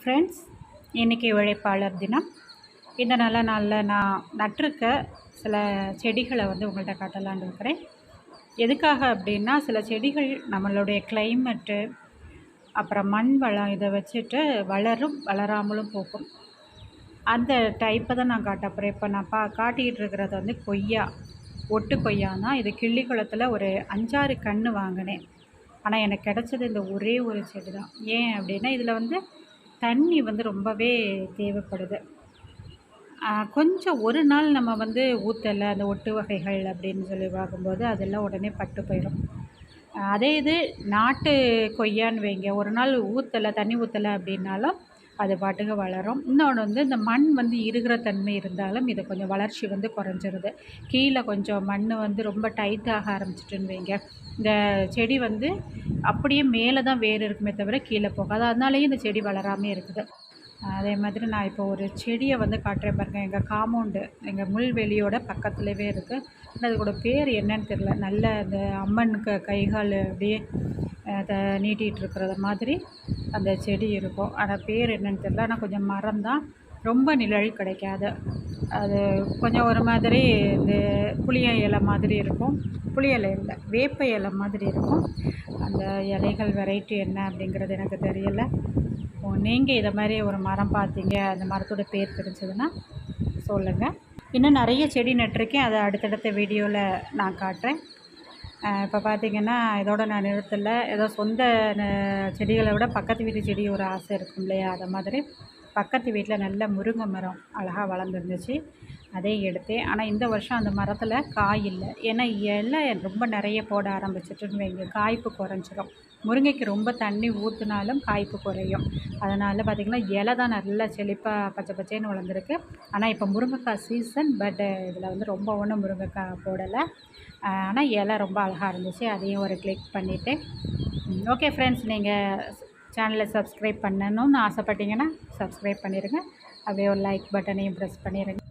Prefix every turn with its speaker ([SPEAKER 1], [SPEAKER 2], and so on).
[SPEAKER 1] Friends இன்றைக்கி உழைப்பாளர் தினம். இந்த நல்ல நாளில் நான் நட்டிருக்க சில செடிகளை வந்து உங்கள்கிட்ட காட்டலான்னு இருக்கிறேன். எதுக்காக அப்படின்னா சில செடிகள் நம்மளுடைய கிளைமேட்டு அப்புறம் மண் வளம் இதை வச்சுட்டு வளரும் வளராமலும் போகும். அந்த டைப்பை தான் நான் காட்ட போகிறேன் இப்போ நான் பா காட்டிகிட்டு இருக்கிறது வந்து கொய்யா. ஒட்டு கொய்யா தான். இது கிள்ளிக்குளத்தில் ஒரு அஞ்சாறு கன்று வாங்கினேன். ஆனால் எனக்கு கிடச்சது இந்த ஒரே ஒரு செடி தான். ஏன் அப்படின்னா இதில் வந்து தண்ணி வந்து ரொம்பவே தேவைப்படுது. கொஞ்சம் ஒரு நாள் நம்ம வந்து ஊற்றலை அந்த ஒட்டு வகைகள் அப்படின்னு சொல்லி பார்க்கும்போது அதெல்லாம் உடனே பட்டு போயிடும். அதே இது நாட்டு கொய்யான்னு வைங்க. ஒரு நாள் ஊற்றலை தண்ணி ஊற்றலை அப்படின்னாலும் அது பாட்டுக்கு வளரும். இன்னொன்று வந்து இந்த மண் வந்து இருக்கிற தன்மை இருந்தாலும் இது கொஞ்சம் வளர்ச்சி வந்து குறைஞ்சிருது. கீழே கொஞ்சம் மண் வந்து ரொம்ப டைட்டாக ஆரம்பிச்சிட்டுன்னு வைங்க. இந்த செடி வந்து அப்படியே மேலே தான் வேர் இருக்குமே தவிர கீழே போகாது. அதனாலேயும் இந்த செடி வளராமே இருக்குது. அதே மாதிரி நான் இப்போ ஒரு செடியை வந்து காட்டுறேன் பாருங்கள் எங்கள் காம்பவுண்டு எங்கள் முள்வெளியோட பக்கத்துலேயே இருக்குது ஆனால் அதுக்கூட பேர் என்னன்னு தெரில நல்ல அந்த அம்மனுக்கு கைகால் அப்படியே அதை நீட்டிகிட்டு இருக்கிறத மாதிரி அந்த செடி இருக்கும். ஆனால் பேர் என்னன்னு தெரில ஆனால் கொஞ்சம் மரம் தான் ரொம்ப நிழல் கிடைக்காது. அது கொஞ்சம் ஒரு மாதிரி இந்த புளிய இலை மாதிரி இருக்கும். புளிய இலை இல்லை வேப்ப இலை மாதிரி இருக்கும். அந்த இலைகள் வெரைட்டி என்ன அப்படிங்கிறது எனக்கு தெரியலை. நீங்கள் இதை மாதிரி ஒரு மரம் பார்த்தீங்க அந்த மரத்தோட பேர் தெரிஞ்சதுன்னா சொல்லுங்கள் இன்னும் நிறைய செடி நட்டிருக்கேன். அதை அடுத்தடுத்த வீடியோவில் நான் காட்டுறேன். இப்போ பார்த்தீங்கன்னா இதோட நான் நிறுத்தலை. ஏதோ சொந்த செடிகளை விட பக்கத்து வீட்டு செடி ஒரு ஆசை இருக்கும் இல்லையா? அதை மாதிரி. பக்கத்து வீட்டில் நல்ல முருங்கை மரம் அழகாக வளர்ந்துருந்துச்சு. அதையும் எடுத்தேன் ஆனால் இந்த வருஷம் அந்த மரத்தில் காய் இல்லை. ஏன்னா இலை ரொம்ப நிறைய போட ஆரம்பிச்சிட்டுன்னு வைங்க காய்ப்பு குறைஞ்சிரும். முருங்கைக்கு ரொம்ப தண்ணி ஊற்றினாலும் காய்ப்பு குறையும். அதனால் பார்த்திங்கன்னா இலை தான் நல்லா செழிப்பாக பச்சை பச்சைன்னு வளர்ந்துருக்கு. ஆனால் இப்போ முருங்கைக்காய் சீசன் பட் இதில் வந்து ரொம்ப ஒன்றும் முருங்கைக்காய் போடலை. ஆனால் இலை ரொம்ப அழகாக இருந்துச்சு. அதையும் ஒரு கிளிக் பண்ணிவிட்டு ஓகே ஃப்ரெண்ட்ஸ் நீங்கள் சேனலை சப்ஸ்கிரைப் பண்ணணும்னு ஆசைப்பட்டீங்கன்னா சப்ஸ்கிரைப் பண்ணிடுங்க அப்படியே ஒரு லைக் பட்டனையும் ப்ரெஸ் பண்ணிடுங்க